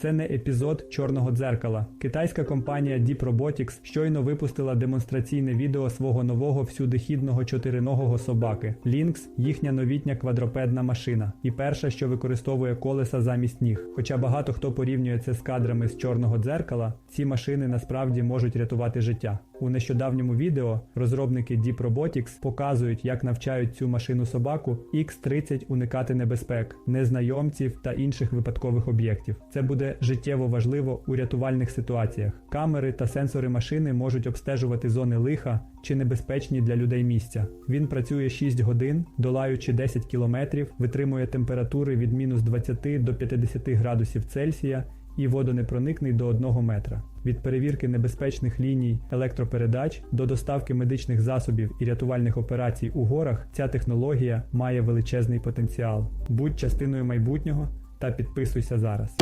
Це не епізод чорного дзеркала. Китайська компанія Deep Robotics щойно випустила демонстраційне відео свого нового всюдихідного чотириногого собаки. Lynx – їхня новітня квадропедна машина, і перша, що використовує колеса замість ніг. Хоча багато хто порівнює це з кадрами з чорного дзеркала, ці машини насправді можуть рятувати життя. У нещодавньому відео розробники Deep Robotics показують, як навчають цю машину собаку X30 уникати небезпек, незнайомців та інших випадкових об'єктів. Це буде життєво важливо у рятувальних ситуаціях. Камери та сенсори машини можуть обстежувати зони лиха чи небезпечні для людей місця. Він працює 6 годин, долаючи 10 кілометрів, витримує температури від мінус 20 до 50 градусів Цельсія і водонепроникний до 1 метра. Від перевірки небезпечних ліній електропередач до доставки медичних засобів і рятувальних операцій у горах ця технологія має величезний потенціал. Будь частиною майбутнього та підписуйся зараз.